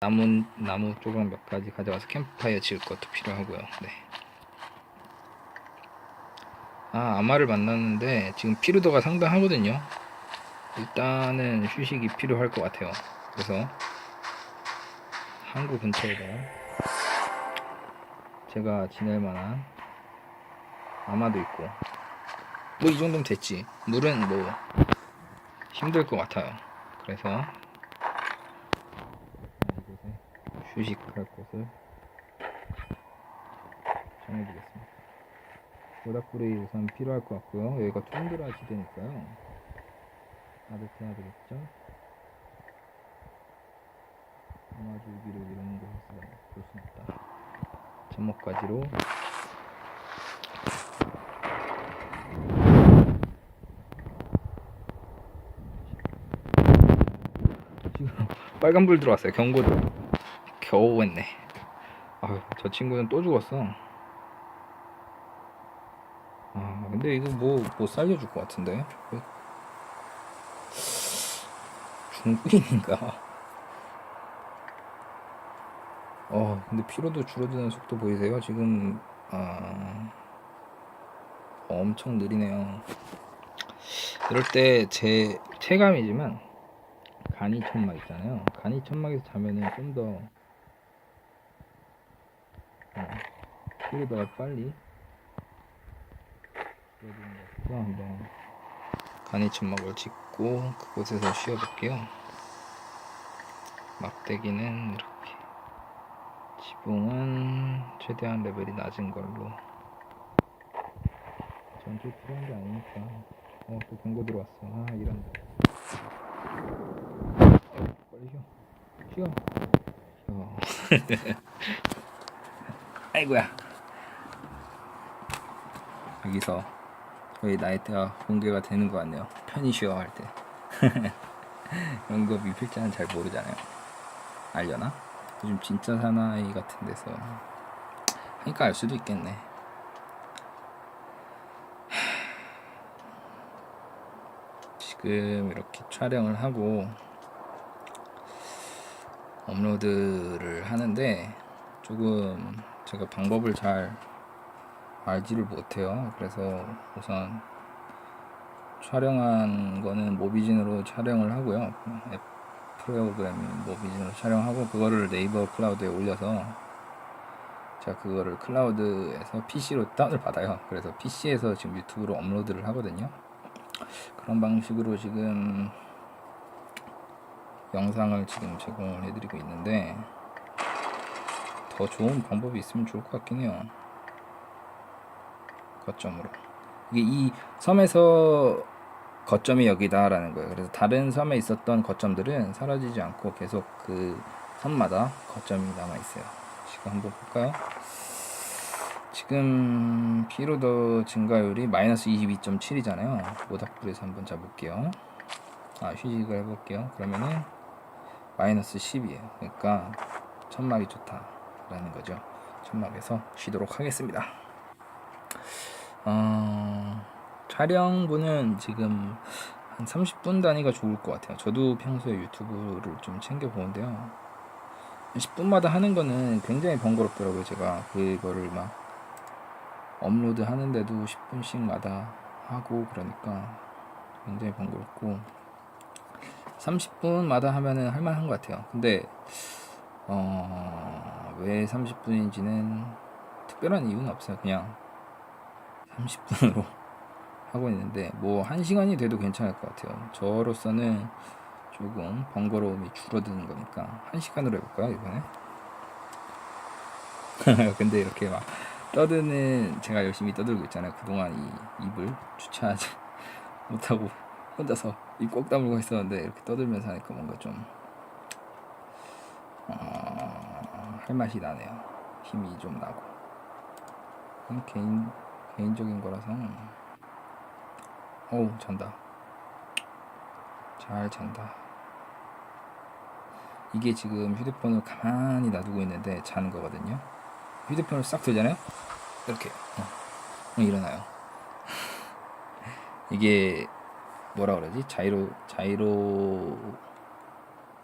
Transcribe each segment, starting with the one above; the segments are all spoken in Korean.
나무 나무 조각 몇 가지 가져가서 캠프파이어 지을 것도 필요하고요. 네. 아 아마를 만났는데 지금 피로도가 상당하거든요. 일단은 휴식이 필요할 것 같아요. 그래서 항구 근처에다 제가 지낼 만한 아마도 있고 뭐 이 정도면 됐지. 물은 뭐 힘들 것 같아요. 그래서 이곳에 휴식할 곳을 정해주겠습니다. 모닥불이 우선 필요할 것 같고요. 여기가 툰드라 지대니까요. 따뜻해야 되겠죠? 아마줄기를 이런 곳에서 볼 수는 없다. 접목가지로 지금 빨간불 들어왔어요. 경고도 겨우 했네. 아유, 저 친구는 또 죽었어. 아, 근데 이거 뭐, 못 살려줄 것 같은데? 그 중국인인가? 어, 근데 피로도 줄어드는 속도 보이세요? 지금, 아, 엄청 느리네요. 이럴 때 제 체감이지만, 간이 천막 있잖아요. 간이 천막에서 자면은 좀 더, 피로도가 빨리. 같아서 한번 간이 천막을 짓고 그곳에서 쉬어볼게요. 막대기는 이렇게. 지붕은 최대한 레벨이 낮은 걸로. 전투 필요한 게 아니니까. 어 또 경고 들어왔어. 아 이런다 어, 빨리 쉬어. 쉬어. 쉬어. 아이고야 여기서 거의 나이트가 공개가 되는 것 같네요. 편히 쉬어 할때. 이런 거 미필자는 잘 모르잖아요. 알려나? 요즘 진짜 사나이 같은 데서. 하니까 알 수도 있겠네. 지금 이렇게 촬영을 하고 업로드를 하는데 조금 제가 방법을 잘 알지를 못해요. 그래서 우선 촬영한 거는 모비진으로 촬영을 하고요. 앱 프로그램인 모비진으로 촬영하고 그거를 네이버 클라우드에 올려서 제가 그거를 클라우드에서 PC로 다운을 받아요. 그래서 PC에서 지금 유튜브로 업로드를 하거든요. 그런 방식으로 지금 영상을 지금 제공을 해드리고 있는데 더 좋은 방법이 있으면 좋을 것 같긴 해요. 거점으로 이게 이 섬에서 거점이 여기다라는 거예요. 그래서 다른 섬에 있었던 거점들은 사라지지 않고 계속 그 섬마다 거점이 남아 있어요. 지금 한번 볼까요? 지금 피로도 증가율이 마이너스 22.7이잖아요. 모닥불에서 한번 잡을게요. 아 휴식을 해볼게요. 그러면은 마이너스 10이에요. 그러니까 천막이 좋다라는 거죠. 천막에서 쉬도록 하겠습니다. 어, 촬영분은 지금 한 30분 단위가 좋을 것 같아요. 저도 평소에 유튜브를 좀 챙겨 보는데요. 10분마다 하는 거는 굉장히 번거롭더라고요. 제가 그거를 막 업로드 하는데도 10분씩마다 하고 그러니까 굉장히 번거롭고 30분마다 하면은 할만한 것 같아요. 근데 어, 왜 30분인지는 특별한 이유는 없어요. 그냥 30분으로 하고 있는데 뭐 1시간이 돼도 괜찮을 것 같아요. 저로서는 조금 번거로움이 줄어드는 거니까 1시간으로 해볼까요 이번에? 근데 이렇게 막 떠드는 제가 열심히 떠들고 있잖아요. 그동안 이 입을 주체하지 못하고 혼자서 입 꼭 다물고 있었는데 이렇게 떠들면서 하니까 뭔가 좀 어, 할 맛이 나네요. 힘이 좀 나고. 개인 개인적인 거라서. 어우 잔다. 잘 잔다. 이게 지금 휴대폰을 가만히 놔두고 있는데 자는 거거든요. 휴대폰을 싹 들잖아요. 이렇게 어, 어, 일어나요. 이게 뭐라 그러지? 자이로 자이로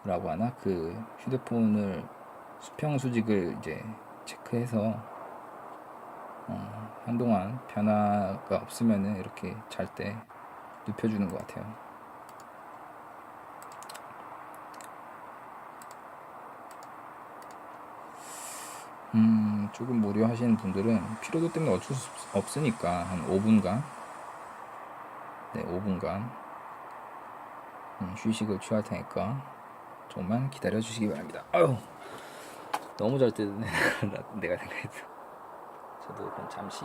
라고 하나 그 휴대폰을 수평 수직을 이제 체크해서 어, 한동안 변화가 없으면은 이렇게 잘 때 눕혀주는 것 같아요. 음, 조금 무료하시는 분들은 피로도 때문에 어쩔 수 없- 없으니까 한 5분간, 네, 5분간 음, 휴식을 취할 테니까 조금만 기다려 주시기 바랍니다. 아유, 너무 잘 뜨네. 내가 생각해도. 저도 그럼 잠시.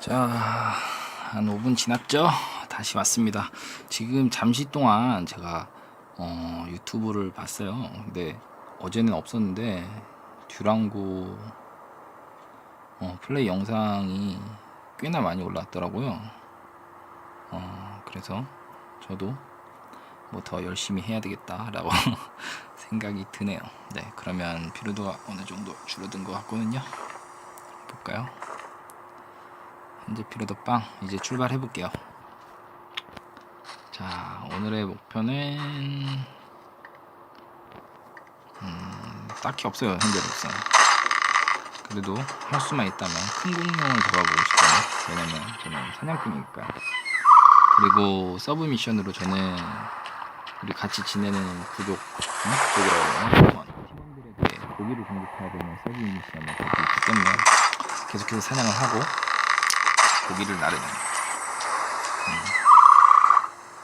자, 한 5분 지났죠? 다시 왔습니다. 지금 잠시 동안 제가 어, 유튜브를 봤어요. 근데 어제는 없었는데 듀랑고 어, 플레이 영상이 꽤나 많이 올랐더라고요. 어, 그래서 저도 뭐 더 열심히 해야 되겠다라고 생각이 드네요. 네, 그러면 피로도가 어느 정도 줄어든 것 같거든요. 볼까요? 현재 피로도 빵 이제 출발해 볼게요. 자 오늘의 목표는 음, 딱히 없어요 현재로서. 그래도 할 수만 있다면 큰 공룡을 잡아보고 싶어요. 왜냐면 저는 사냥꾼이니까. 그리고 서브 미션으로 저는 우리 같이 지내는? 부족이라고 하나 팀원들에게 고기를 공급해야 되는 서브 미션을 가지고 있기 때문에 계속해서 사냥을 하고 고기를 나르는 음,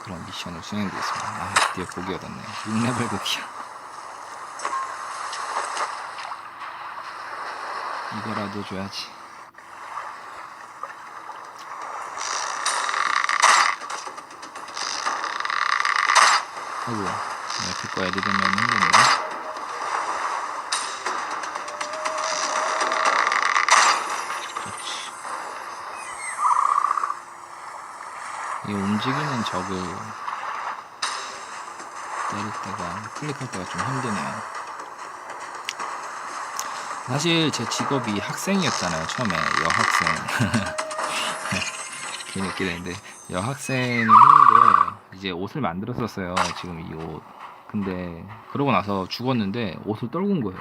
그런 미션을 수행하겠습니다. 아, 드디어 고기 얻었네. 6레벨 고기야. 이거라도 줘야지. 아이고, 옆에 거 애들 되면 힘드네. 움직이는 적을 때릴 때가 클릭할 때가 좀 힘드네요. 사실 제 직업이 학생이었잖아요 처음에. 여학생. 괜히 여학생을 했는데 이제 옷을 만들었었어요 지금 이 옷. 근데 그러고 나서 죽었는데 옷을 떨군 거예요.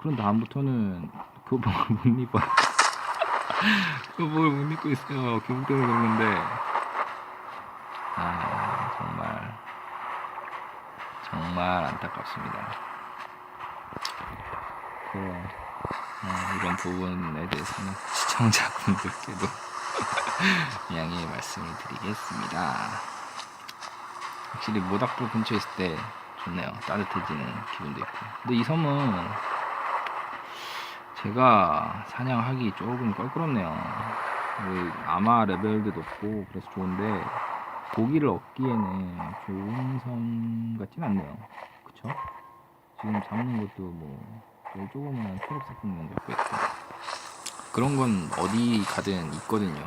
그런 다음부터는 교복을 못 입어요. 교복을 못 입고 있어요. 교복 때문에 그런 건데 아 정말 정말 안타깝습니다 그, 어, 이런 부분에 대해서는 시청자분들께도 양해 말씀을 드리겠습니다. 확실히 모닥불 근처에 있을 때 좋네요. 따뜻해지는 기분도 있고. 근데 이 섬은 제가 사냥하기 조금 껄끄럽네요. 그 아마 레벨도 높고 그래서 좋은데 고기를 얻기에는 좋은 섬 같진 않네요. 그쵸? 지금 잡는 것도 뭐 여기 조그만 초록색 공룡 잡고 있고 그런 건 어디 가든 있거든요.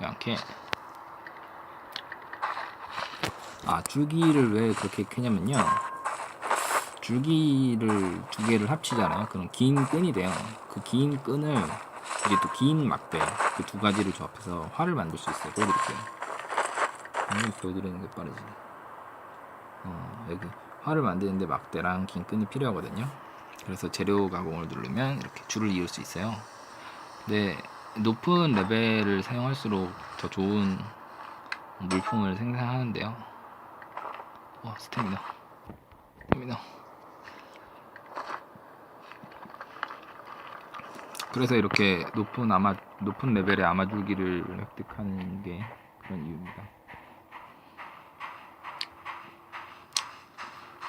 이렇게 아 줄기를 왜 그렇게 캐냐면요. 줄기를 두 개를 합치잖아요. 그럼 긴 끈이 돼요. 그 긴 끈을 이제 또 긴 막대 그 두 가지를 조합해서 활을 만들 수 있어요. 보여드릴게요. 방금 보여드리는 게 빠르지. 어, 여기 활을 만드는데 막대랑 긴 끈이 필요하거든요. 그래서 재료 가공을 누르면 이렇게 줄을 이을 수 있어요. 근데 높은 레벨을 사용할수록 더 좋은 물품을 생산하는데요. 와 스태미나, 스태미나. 그래서 이렇게 높은 아마 높은 레벨의 아마줄기를 획득하는 게 그런 이유입니다.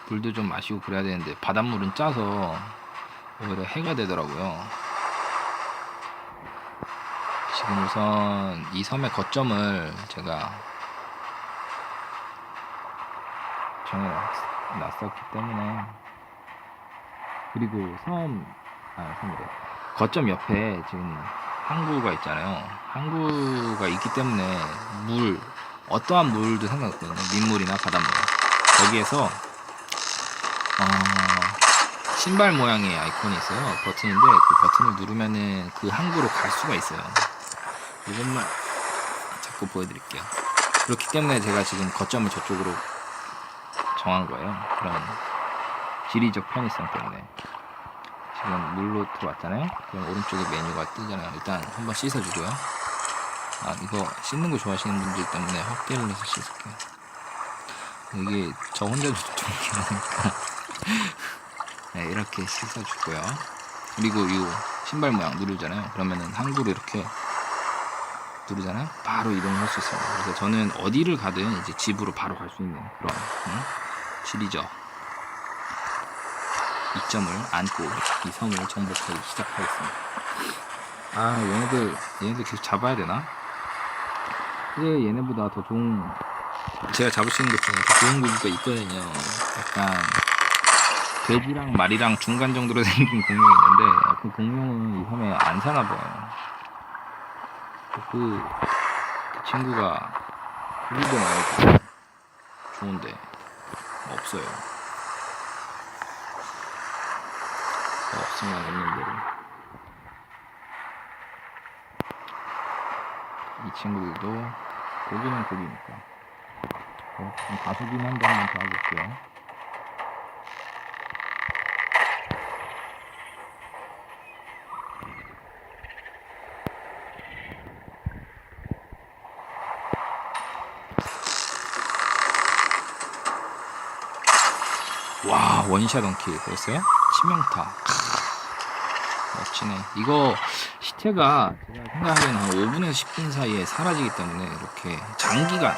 물도 좀 마시고 그래야 되는데 바닷물은 짜서 오히려 해가 되더라고요. 지금 우선 이 섬의 거점을 제가 정해놨었기 때문에 그리고 섬, 아, 섬이래. 거점 옆에 지금 항구가 있잖아요. 항구가 있기 때문에 물, 어떠한 물도 상관없거든요. 민물이나 바닷물. 거기에서 어, 신발 모양의 아이콘이 있어요. 버튼인데 그 버튼을 누르면은 그 항구로 갈 수가 있어요. 이것만 자꾸 보여드릴게요. 그렇기 때문에 제가 지금 거점을 저쪽으로 정한 거예요. 그런 지리적 편의성 때문에. 지금 물로 들어왔잖아요. 그럼 오른쪽에 메뉴가 뜨잖아요. 일단 한번 씻어주고요. 아, 이거 씻는 거 좋아하시는 분들 때문에 확대를 해서 씻을게요. 이게 저 혼자도 좀 귀찮으니까. 네, 이렇게 씻어주고요. 그리고 이 신발 모양 누르잖아요. 그러면은 항구로 이렇게 누르잖아요. 바로 이동할 수 있어요. 그래서 저는 어디를 가든 이제 집으로 바로 갈 수 있는 그런 응? 지리죠. 이점을 안고 이 섬을 정복하기 시작하겠습니다. 아 얘네들 얘네들 계속 잡아야 되나? 근데 얘네보다 더 좋은 제가 잡을 수 있는 것 중에 더 좋은 고기가 있거든요. 약간 돼지랑 말이랑 중간 정도로 생긴 공룡이 있는데 그 공룡은 이 섬에 안 사나 봐요. 그, 그 친구가 고기도 나오고 좋은데 없어요. 없으면 없는 대로. 이 친구들도 고기는 고기니까. 어, 그럼 가수빈 한 번만 더 해볼게요. 와 원샷 원킬. 보였어요? 치명타. 크, 멋지네. 이거 시체가 제가 생각하기에는 한 5분에서 10분 사이에 사라지기 때문에 이렇게 장기간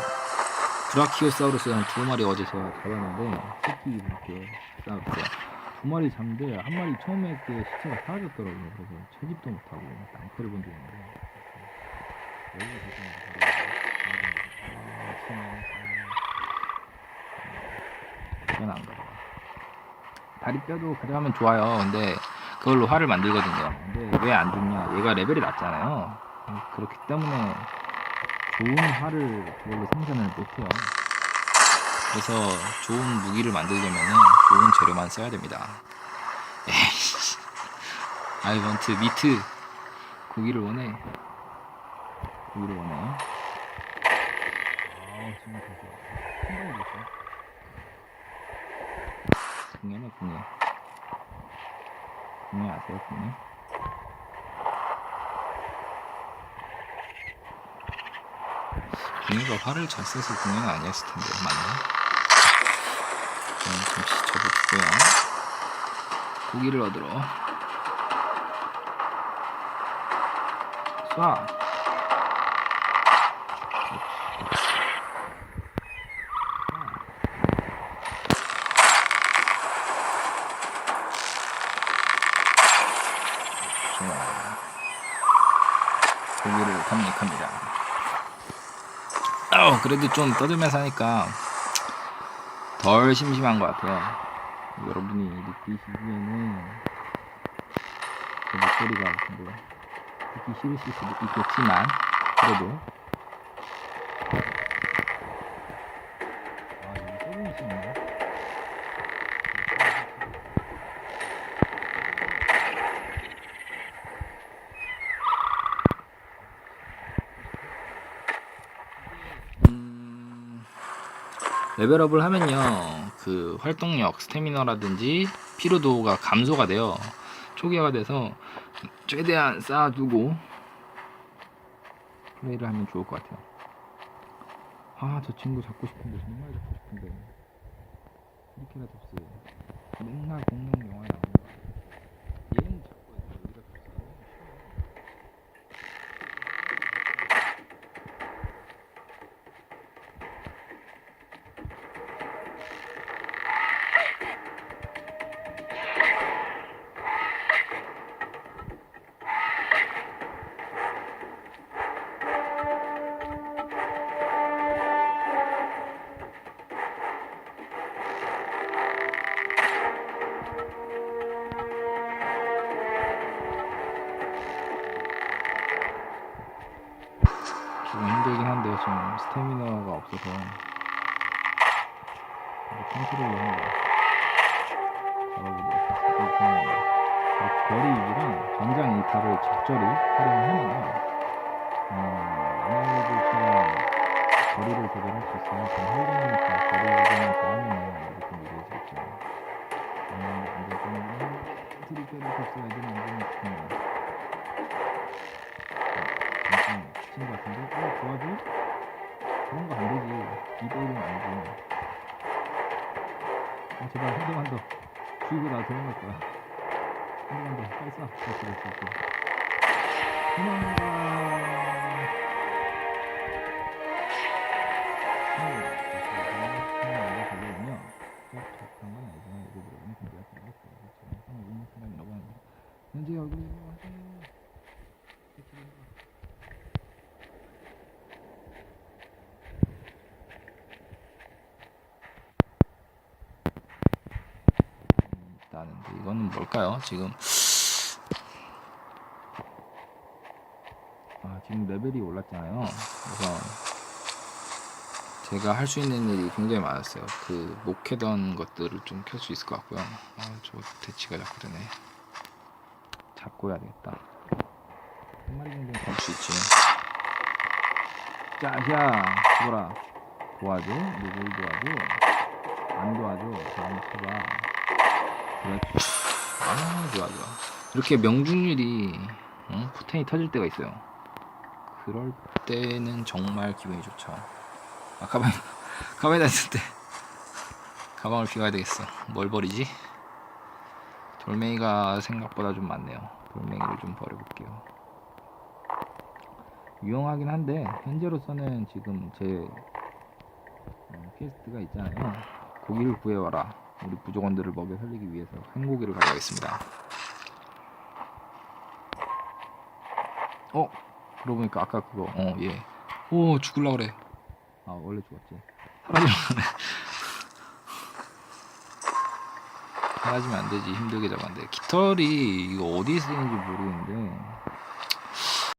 브라키오사우루스 한 두 마리 어제 제가 잡았는데 새끼 이렇게 싸웠어요. 두 마리 잡는데 한 마리 처음에 그 시체가 사라졌더라고요. 그래서 채집도 못하고 낭패를 본 적이 있는데. 여기가 되게 이건 안 가요. 다리뼈도 가져가면 좋아요. 근데 그걸로 활을 만들거든요. 근데 왜 안 좋냐? 얘가 레벨이 낮잖아요. 음, 그렇기 때문에 좋은 활을 그걸로 생산을 못해요. 그래서 좋은 무기를 만들려면 좋은 재료만 써야 됩니다. 에이씨. I want meat. 고기를 원해. 고기를 원해. 아, 정말 좋아. 한방에 좋어. 궁예네, 궁예. 궁예 아세요, 궁예? 궁예가 활을 잘 써서 궁예는 아니었을 텐데, 맞나? 음, 잠시 접어두고요. 고기를 얻으러. 쏴! 좋아. 고기를 탐닉합니다. 어, 그래도 좀 떠들면서 하니까 덜 심심한 것 같아요. 여러분이 느끼시기에는 제 목소리가 근데 듣기 싫으실 수도 있겠지만 그래도 아 여기 소금이 있네 음, 레벨업을 하면요 그 활동력 스태미너라든지 피로도가 감소가 돼요. 초기화가 돼서 최대한 쌓아두고 플레이를 하면 좋을 것 같아요. 아 저 친구 잡고 싶은데 정말 잡고 싶은데. 이렇게나 잡지 맨날 공룡 지금 힘들긴 한데 좀 스태미너가 없어서 컨트롤을 한다 잡아보도록 하겠습니다 이렇게 거리 유지랑 전장 이탈을 적절히 활용하면 음, 아날로그처럼 거리를 조절할 수 있어요 좀 활동하니까 거리 조절만 잘하면 이렇게 느려지겠죠 음, 안될 거면 트리케를 줬어야지 만드는 싶으면 잠깐 친구 같은데 어 도와줘? 그런 거 안 되지 이보이는 아니지 아 제발 한 대만 더 주이고 나 도망갈 거야 한 대만 더 빨리 쏴 그렇지 그렇지 그렇지 도망가 음, 하나가 걸려오면 적합한 건 알지만 이거 들어오면 준비가 끝났어요 그렇죠 하나 있는 순간이라고 하는 거 현재 얼굴이 하세요 나는데 뭘까요? 지금 아 지금 레벨이 올랐잖아요. 그래서 제가 할 수 있는 일이 굉장히 많았어요. 그 목해던 것들을 좀 켤 수 있을 것 같고요. 아 저 대치가 자꾸 되네. 잡고 해야 되겠다. 한 마리 정도는 잡을 수 있지. 짜자 죽어라. 도와줘. 누굴 도와줘. 안 도와줘. 다음 쳐봐. 그렇지. 아, 좋아, 좋아. 이렇게 명중률이, 어? 포텐이 터질 때가 있어요. 그럴 때는 정말 기분이 좋죠. 아, 가방, 가방에다 있을 때. 가방을 비워야 되겠어. 뭘 버리지? 돌멩이가 생각보다 좀 많네요. 돌멩이를 좀 버려볼게요. 유용하긴 한데, 현재로서는 지금 제 어, 퀘스트가 있잖아요. 고기를 구해와라. 우리 부족원들을 먹여 살리기 위해서 행고기를 가져가겠습니다. 어? 그러고 보니까 아까 그거 어 예. 오 죽을라 그래. 아 원래 죽었지. 사라지면 사라지면 안 되지 힘들게 잡았는데 깃털이 이거 어디 쓰는지 모르겠는데